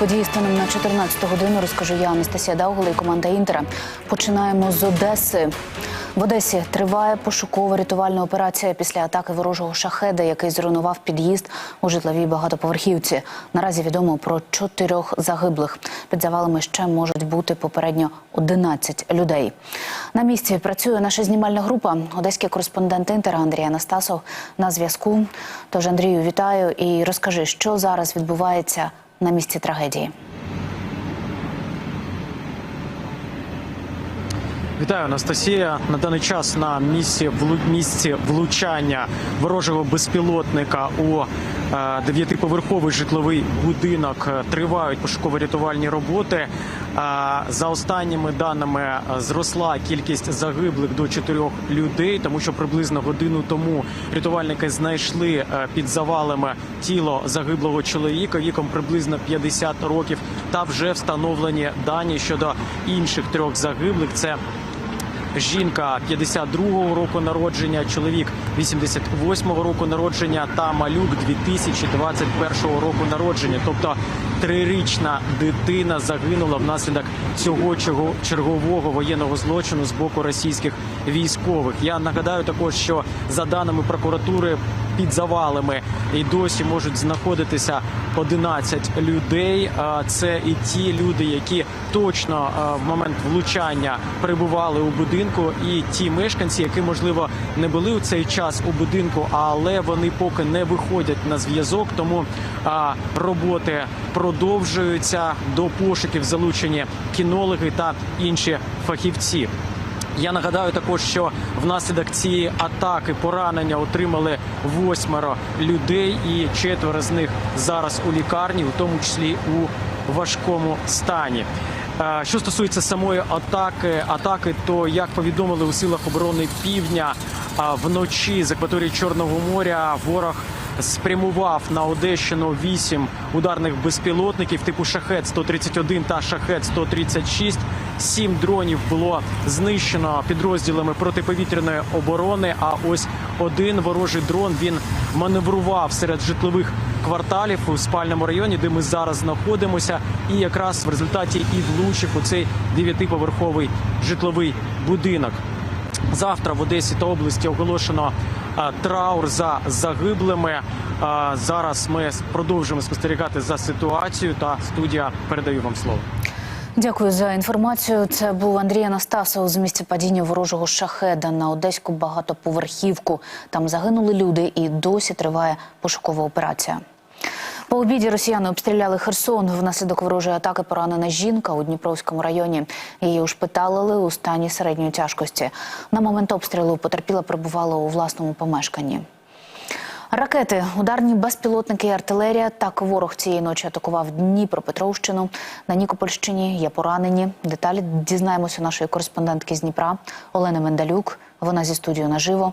події станом на 14 годину розкажу я, Анастасія Даугла і команда Інтера. Починаємо з Одеси. В Одесі триває пошукова рятувальна операція після атаки ворожого шахеда, який зруйнував під'їзд у житловій багатоповерхівці. Наразі відомо про чотирьох загиблих. Під завалами ще можуть бути попередньо 11 людей. На місці працює наша знімальна група. Одеський кореспондент Інтера Андрій Анастасов на зв'язку. Тож Андрію, вітаю і розкажи, що зараз відбувається на місці трагедії. Вітаю, Анастасія. На даний час на місці влу- місці влучання ворожого безпілотника у е, дев'ятиповерховий житловий будинок е, тривають пошуково-рятувальні роботи. За останніми даними е, зросла кількість загиблих до чотирьох людей, тому що приблизно годину тому рятувальники знайшли е, під завалами тіло загиблого чоловіка віком приблизно 50 років. Та вже встановлені дані щодо інших трьох загиблих. Це Жінка 52-го року народження, чоловік 88-го року народження та малюк 2021 року народження. Тобто трирічна дитина загинула внаслідок цього чергового воєнного злочину з боку російських військових. Я нагадаю також, що за даними прокуратури під завалами і досі можуть знаходитися 11 людей. Це і ті люди, які точно в момент влучання перебували у будинку, і ті мешканці, які можливо не були у цей час у будинку, але вони поки не виходять на зв'язок. Тому роботи продовжуються до пошуків залучені кінологи та інші фахівці. Я нагадаю також, що внаслідок цієї атаки поранення отримали восьмеро людей, і четверо з них зараз у лікарні, у тому числі у важкому стані. Е, Що стосується самої атаки, атаки, то як повідомили у силах оборони півдня вночі з акваторії Чорного моря ворог спрямував на Одещину вісім ударних безпілотників типу шахет 131 та шахет 136 Сім дронів було знищено підрозділами протиповітряної оборони. А ось один ворожий дрон він маневрував серед житлових кварталів у спальному районі, де ми зараз знаходимося, і якраз в результаті і влучив у цей дев'ятиповерховий житловий будинок. Завтра в Одесі та області оголошено траур за загиблими. Зараз ми продовжуємо спостерігати за ситуацією. Та студія передаю вам слово. Дякую за інформацію. Це був Андрій Анастасов з місця падіння ворожого шахеда на одеську багатоповерхівку. Там загинули люди, і досі триває пошукова операція. По обіді росіяни обстріляли Херсон. Внаслідок ворожої атаки поранена жінка у Дніпровському районі. Її ушпиталили у стані середньої тяжкості. На момент обстрілу потерпіла перебувала у власному помешканні. Ракети, ударні безпілотники і артилерія. Так ворог цієї ночі атакував Дніпропетровщину. На Нікопольщині є поранені. Деталі дізнаємося у нашої кореспондентки з Дніпра Олени Мендалюк. Вона зі студією наживо.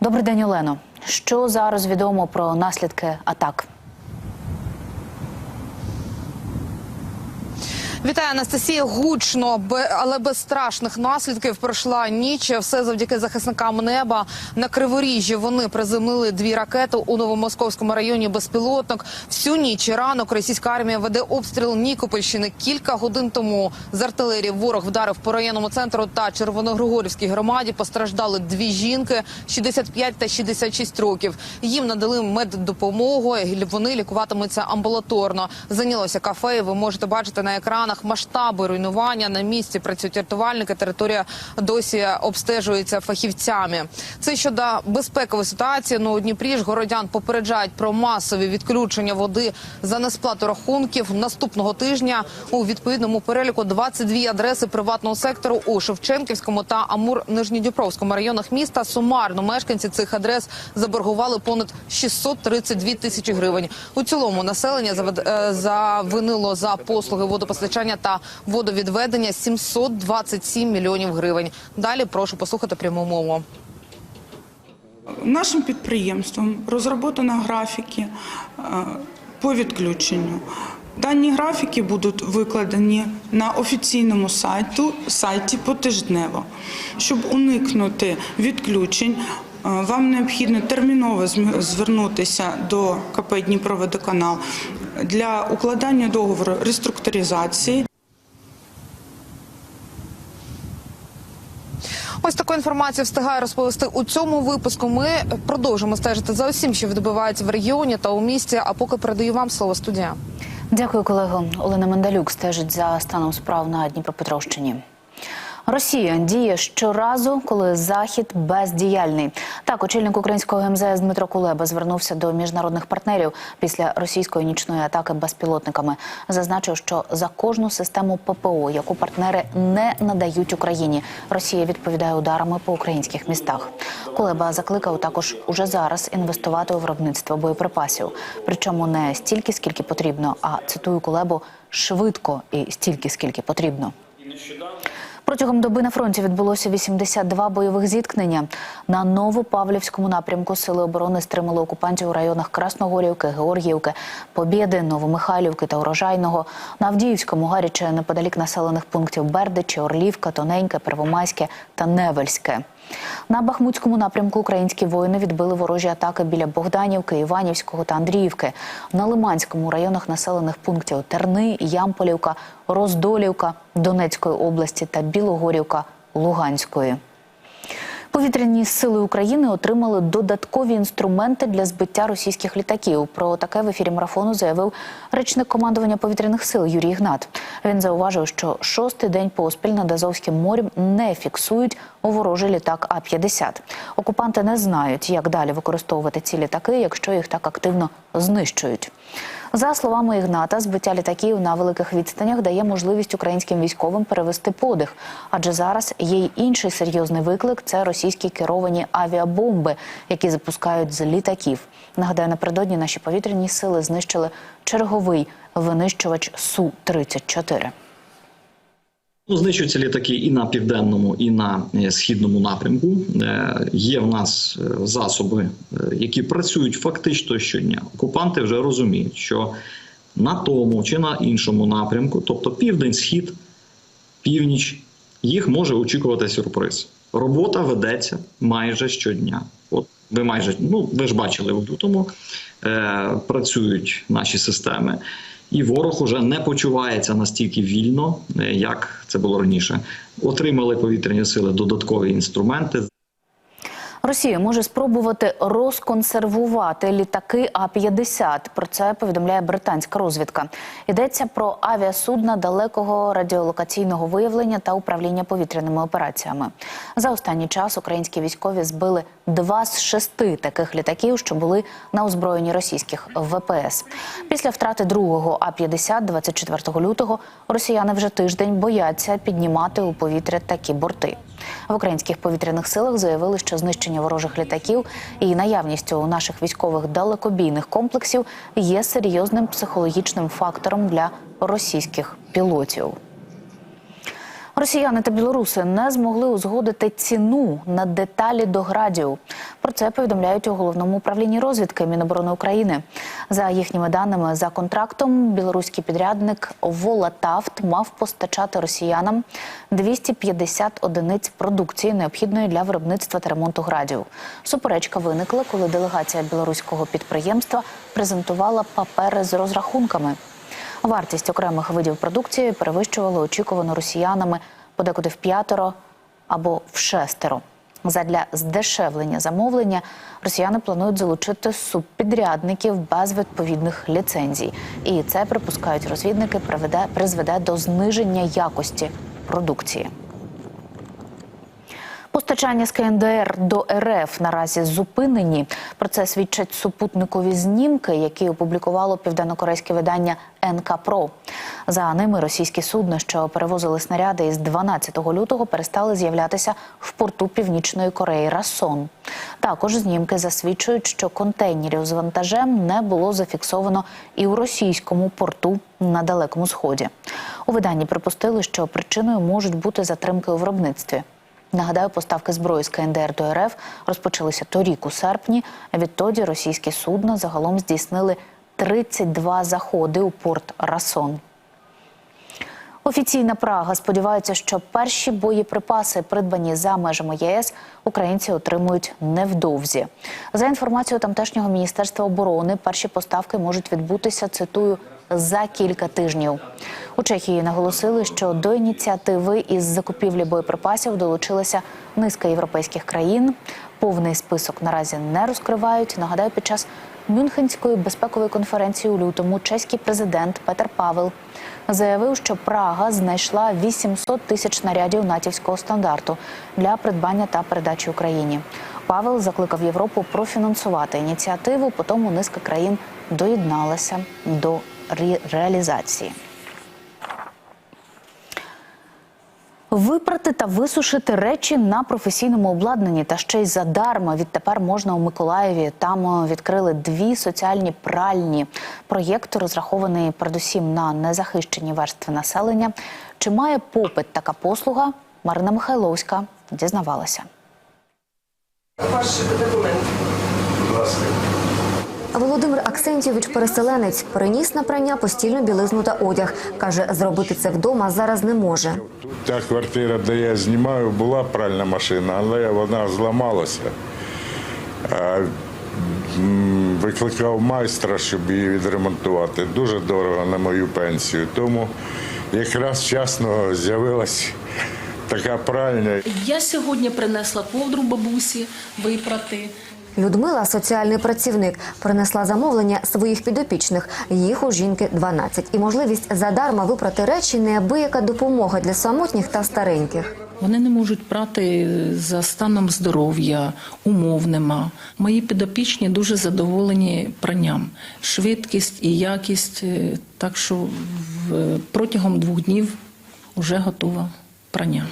Добрий день, Олено. Що зараз відомо про наслідки атак? Вітаю, Анастасія. Гучно, але без страшних наслідків пройшла ніч. Все завдяки захисникам неба на криворіжжі. Вони приземлили дві ракети у новомосковському районі. Безпілотник всю ніч і ранок російська армія веде обстріл Нікопольщини. Кілька годин тому з артилерії ворог вдарив по районному центру та Червоногригорівській громаді. Постраждали дві жінки 65 та 66 років. Їм надали меддопомогу. Вони лікуватимуться амбулаторно. Зайнялося кафе. Ви можете бачити на екранах масштаби руйнування. На місці працюють рятувальники. Територія досі обстежується фахівцями. Це щодо безпекової ситуації. Ну у Дніпрі ж городян попереджають про масові відключення води за несплату рахунків наступного тижня. У відповідному переліку 22 адреси приватного сектору у Шевченківському та Амур Нижньодніпровському районах міста. Сумарно мешканці цих адрес заборгували понад 632 тисячі гривень. У цілому населення е, завинило за послуги водопостачання та водовідведення 727 мільйонів гривень. Далі прошу послухати пряму мову. Нашим підприємством розроблено графіки е, по відключенню. Дані графіки будуть викладені на офіційному сайту, сайті потижнево. Щоб уникнути відключень, е, вам необхідно терміново звернутися до КП Дніпроводоканал для укладання договору реструктуризації. Ось таку інформацію встигає розповісти у цьому випуску. Ми продовжимо стежити за усім, що відбувається в регіоні та у місті. А поки передаю вам слово студія. Дякую, колего. Олена Мендалюк стежить за станом справ на Дніпропетровщині. Росія діє щоразу, коли захід бездіяльний. Так, очільник українського МЗС Дмитро Кулеба звернувся до міжнародних партнерів після російської нічної атаки безпілотниками. Зазначив, що за кожну систему ППО, яку партнери не надають Україні, Росія відповідає ударами по українських містах. Кулеба закликав також уже зараз інвестувати у виробництво боєприпасів. Причому не стільки, скільки потрібно, а цитую Кулебу швидко і стільки, скільки потрібно. Протягом доби на фронті відбулося 82 бойових зіткнення. На Новопавлівському напрямку сили оборони стримали окупантів у районах Красногорівки, Георгіївки, Побєди, Новомихайлівки та Урожайного. На Авдіївському гаряче неподалік населених пунктів Бердичі, Орлівка, Тоненьке, Первомайське та Невельське. На Бахмутському напрямку українські воїни відбили ворожі атаки біля Богданівки, Іванівського та Андріївки. На Лиманському районах населених пунктів Терни, Ямполівка, Роздолівка Донецької області та Білогорівка Луганської. Повітряні сили України отримали додаткові інструменти для збиття російських літаків. Про таке в ефірі марафону заявив речник командування повітряних сил Юрій Ігнат. Він зауважив, що шостий день поспіль над Азовським морем не фіксують ворожий літак А-50. Окупанти не знають, як далі використовувати ці літаки, якщо їх так активно знищують. За словами Ігната, збиття літаків на великих відстанях дає можливість українським військовим перевести подих. Адже зараз є й інший серйозний виклик це російські керовані авіабомби, які запускають з літаків. Нагадаю, напередодні наші повітряні сили знищили черговий винищувач су 34 Ну, знищуються літаки і на південному, і на е, східному напрямку. Е, Є в нас е, засоби, які працюють фактично щодня. Окупанти вже розуміють, що на тому чи на іншому напрямку, тобто південь, схід, північ, їх може очікувати сюрприз. Робота ведеться майже щодня. От ви майже ну ви ж бачили в лютому, е, працюють наші системи. І ворог уже не почувається настільки вільно, е, як це було раніше. Отримали повітряні сили додаткові інструменти. Росія може спробувати розконсервувати літаки А-50. Про це повідомляє британська розвідка. Йдеться про авіасудна далекого радіолокаційного виявлення та управління повітряними операціями. За останній час українські військові збили два з шести таких літаків, що були на озброєнні російських ВПС. Після втрати другого А-50 24 лютого росіяни вже тиждень бояться піднімати у повітря такі борти. В українських повітряних силах заявили, що знищення ворожих літаків і наявність у наших військових далекобійних комплексів є серйозним психологічним фактором для російських пілотів. Росіяни та білоруси не змогли узгодити ціну на деталі до градів. Про це повідомляють у головному управлінні розвідки Міноборони України. За їхніми даними, за контрактом білоруський підрядник Волатафт мав постачати росіянам 250 одиниць продукції, необхідної для виробництва та ремонту градів. Суперечка виникла, коли делегація білоруського підприємства презентувала папери з розрахунками. Вартість окремих видів продукції перевищувала очікувану росіянами подекуди в п'ятеро або в шестеро. Задля здешевлення замовлення росіяни планують залучити субпідрядників без відповідних ліцензій. І це припускають розвідники, призведе до зниження якості продукції. Постачання з КНДР до РФ наразі зупинені. Про це свідчать супутникові знімки, які опублікувало південнокорейське видання НК Про. За ними російські судна, що перевозили снаряди із 12 лютого, перестали з'являтися в порту Північної Кореї Расон. Також знімки засвідчують, що контейнерів з вантажем не було зафіксовано і у російському порту на далекому сході. У виданні припустили, що причиною можуть бути затримки у виробництві. Нагадаю, поставки зброї з КНДР до РФ розпочалися торік у серпні. Відтоді російські судна загалом здійснили 32 заходи у порт Расон. Офіційна Прага сподівається, що перші боєприпаси, придбані за межами ЄС, українці отримують невдовзі. За інформацією тамтешнього міністерства оборони, перші поставки можуть відбутися. Цитую за кілька тижнів. У Чехії наголосили, що до ініціативи із закупівлі боєприпасів долучилася низка європейських країн. Повний список наразі не розкривають. Нагадаю, під час Мюнхенської безпекової конференції у лютому чеський президент Петер Павел заявив, що Прага знайшла 800 тисяч снарядів натівського стандарту для придбання та передачі Україні. Павел закликав Європу профінансувати ініціативу, потім низка країн доєдналася до ре- реалізації. Випрати та висушити речі на професійному обладнанні та ще й задарма. Відтепер можна у Миколаєві. Там е, відкрили дві соціальні пральні. Проєкт розрахований передусім на незахищені верстви населення. Чи має попит така послуга? Марина Михайловська дізнавалася. Ваш документ. Володимир Аксентьович, переселенець, переніс на прання постільну білизну та одяг. Каже, зробити це вдома зараз не може. Та квартира, де я знімаю, була пральна машина, але вона зламалася. Викликав майстра, щоб її відремонтувати. Дуже дорого на мою пенсію. Тому якраз вчасно з'явилась така пральня. Я сьогодні принесла ковдру бабусі випрати. Людмила, соціальний працівник, принесла замовлення своїх підопічних. Їх у жінки 12. І можливість задарма випрати речі неабияка допомога для самотніх та стареньких. Вони не можуть прати за станом здоров'я, умов нема. Мої підопічні дуже задоволені пранням. Швидкість і якість. е, Так що протягом двох днів вже готова прання.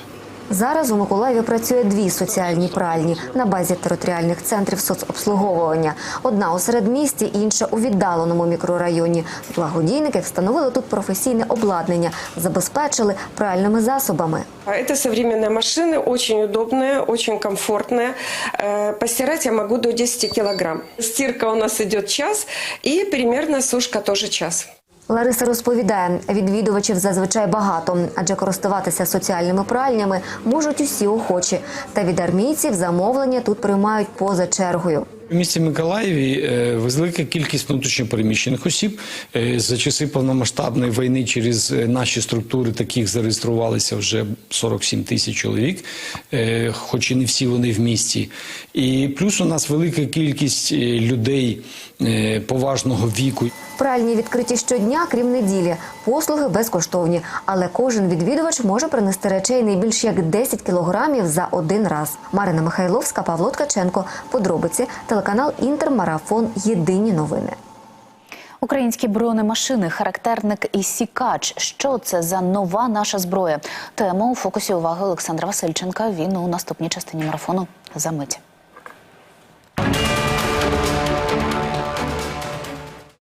Зараз у Миколаєві працює дві соціальні пральні на базі територіальних центрів соцобслуговування. Одна у середмісті, інша у віддаленому мікрорайоні. Благодійники встановили тут професійне обладнання, забезпечили пральними засобами. Это современная машина, очень удобная, очень комфортная. Э, Постирать я могу до 10 килограмм. Стирка у нас идет час и примерно сушка тоже час. Лариса розповідає, відвідувачів зазвичай багато, адже користуватися соціальними пральнями можуть усі охочі. Та від армійців замовлення тут приймають поза чергою. У місті Миколаєві е, велика кількість внутрішньопереміщених осіб Е, за часи повномасштабної війни через е, наші структури таких зареєструвалися вже 47 тисяч чоловік, хоч і не всі вони в місті. І плюс у нас велика кількість людей поважного віку. Пральні відкриті щодня, крім неділі. Послуги безкоштовні, але кожен відвідувач може принести речей не більш як 10 кілограмів за один раз. Марина Михайловська, Павло Ткаченко. Подробиці телеканал Інтермарафон. Єдині новини. Українські бронемашини, характерник і сікач. Що це за нова наша зброя? Тема у фокусі уваги Олександра Васильченка. Він у наступній частині марафону за мить.